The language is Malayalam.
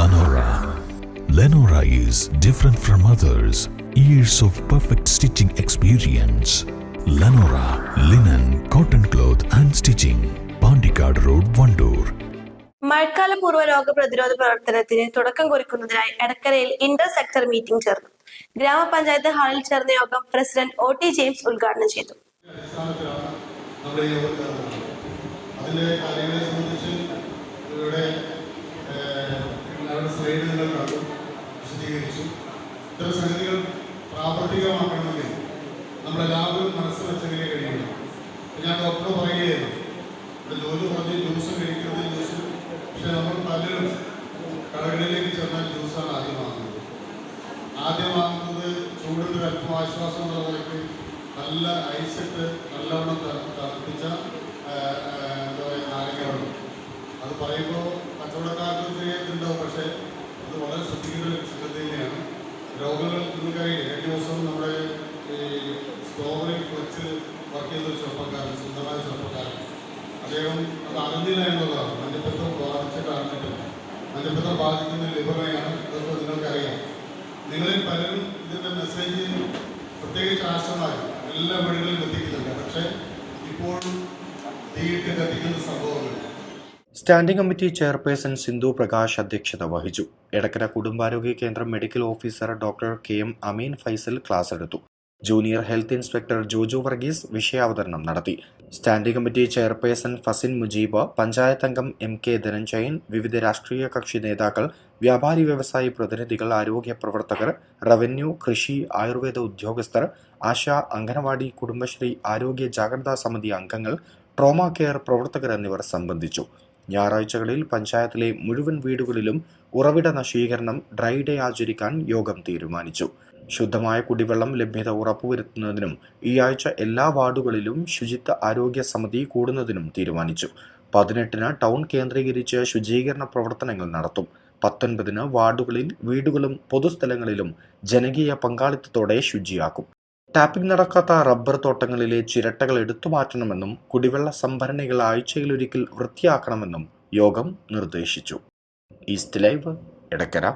Lenora. Lenora is different from others. Years of perfect stitching experience. Lenora linen, cotton cloth and stitching. Pandikad Road, Vandoor. മഴക്കാല പൂർവ രോഗപ്രതിരോധ പ്രവർത്തനത്തിന് തുടക്കം കുറിക്കുന്നതിനായി എടക്കരയിൽ ഇന്റർ സെക്ടർ മീറ്റിംഗ് ചേർന്നു ഗ്രാമപഞ്ചായത്ത് ഹാളിൽ ചേർന്ന യോഗം പ്രസിഡന്റ് ഒ ടി ജെയിംസ് ഉദ്ഘാടനം ചെയ്തു അതിലെ കാര്യങ്ങളെ സംബന്ധിച്ച് ഇവിടെ സ്ലൈഡ് നിങ്ങൾ കണ്ടു വിശദീകരിച്ചു ഇത്തരം സംഗതികൾ പ്രാവർത്തികമാക്കണമെങ്കിൽ നമ്മളെല്ലാവരും മനസ്സ് വെച്ചെങ്കിലേ കഴിയുള്ളൂ ഞാൻ ഡോക്ടർ പറയുകയായിരുന്നു. ജോലി പറഞ്ഞ് ജ്യൂസ് കഴിക്കുന്നത് ജ്യൂസ്. പക്ഷെ നമ്മൾ പലരും കടകളിലേക്ക് ചെന്നാൽ ജ്യൂസാണ് ആദ്യം വാങ്ങുന്നത്. ആദ്യം വാങ്ങുന്നത് ചൂടിന്റെ ഒരു അല്പം ആശ്വാസം എന്നുള്ള നിലയ്ക്ക് നല്ല ഐസിട്ട് നല്ലവണ്ണം തണുപ്പിച്ച എന്താ പറയുക നാരങ്ങകളുണ്ട് അത് പറയുമ്പോൾ കച്ചവടക്കാർക്ക് ഒരു ചെറിയ ഇതുണ്ടാവും പക്ഷേ ശ്രദ്ധിക്കുന്ന ഒരു തന്നെയാണ്. രോഗങ്ങൾ നിങ്ങൾക്കറിയില്ല കഴിഞ്ഞ ദിവസം നമ്മുടെ സ്ട്രോബറി കുറച്ച് വർക്ക് ചെയ്ത ചെറുപ്പക്കാരൻ സുന്ദരമായ ചെറുപ്പക്കാരൻ. അദ്ദേഹം അത് അറിഞ്ഞില്ല എന്നുള്ളതാണ്. മഞ്ഞപ്പിത്തം ബാധിച്ചിട്ട് അറിഞ്ഞിട്ടില്ല മഞ്ഞപ്പിത്തം ബാധിക്കുന്ന ലിബറയാണ് അതൊക്കെ നിങ്ങൾക്കറിയാം. നിങ്ങളിൽ പലരും ഇതിന്റെ മെസ്സേജ് പ്രത്യേകിച്ച് ആശമായി എല്ലാ വീടുകളിലും എത്തിക്കുന്നുണ്ട്. പക്ഷേ ഇപ്പോഴും തീയിട്ട് കത്തിക്കുന്ന സംഭവങ്ങൾ standing committee chairperson Sindhu Prakash അധ്യക്ഷത വഹിച്ചു. എടക്കര കുടുംബാരോഗ്യ കേന്ദ്രം medical officer doctor K M Ameen Faisal class എടുത്തു. Junior health inspector Joju Varghese വിഷയാവതരണം നടത്തി. Standing committee chairperson Fasin Mujeeb panchayat അംഗം എം കെ ധനഞ്ജയൻ വിവിധ രാഷ്ട്രീയ കക്ഷി നേതാക്കൾ വ്യാപാരി വ്യവസായി പ്രതിനിധികൾ ആരോഗ്യ പ്രവർത്തകർ റവന്യൂ കൃഷി ആയുർവേദ ഉദ്യോഗസ്ഥർ ആശ അംഗനവാടി കുടുംബശ്രീ ആരോഗ്യ ജാഗ്രതാ സമിതി അംഗങ്ങൾ ട്രോമ കെയർ പ്രവർത്തകർ എന്നിവർ സംബന്ധിച്ചു. ഞായറാഴ്ചകളിൽ പഞ്ചായത്തിലെ മുഴുവൻ വീടുകളിലും ഉറവിട നശീകരണം ഡ്രൈ ഡേ ആചരിക്കാൻ യോഗം തീരുമാനിച്ചു. ശുദ്ധമായ കുടിവെള്ളം ലഭ്യത ഉറപ്പുവരുത്തുന്നതിനും ഈ ആഴ്ച എല്ലാ വാർഡുകളിലും ശുചിത്വ ആരോഗ്യ സമിതി കൂടുന്നതിനും തീരുമാനിച്ചു. പതിനെട്ടിന് ടൗൺ കേന്ദ്രീകരിച്ച് ശുചീകരണ പ്രവർത്തനങ്ങൾ നടത്തും. പത്തൊൻപതിന് വാർഡുകളിൽ വീടുകളും പൊതുസ്ഥലങ്ങളിലും ജനകീയ പങ്കാളിത്തത്തോടെ ശുചിയാക്കും. ടാപ്പിംഗ് നടക്കാത്ത റബ്ബർ തോട്ടങ്ങളിലെ ചിരട്ടകൾ എടുത്തു മാറ്റണമെന്നും കുടിവെള്ള സംഭരണികൾ ആഴ്ചയിലൊരിക്കൽ വൃത്തിയാക്കണമെന്നും യോഗം നിർദ്ദേശിച്ചു. East live Edakkara.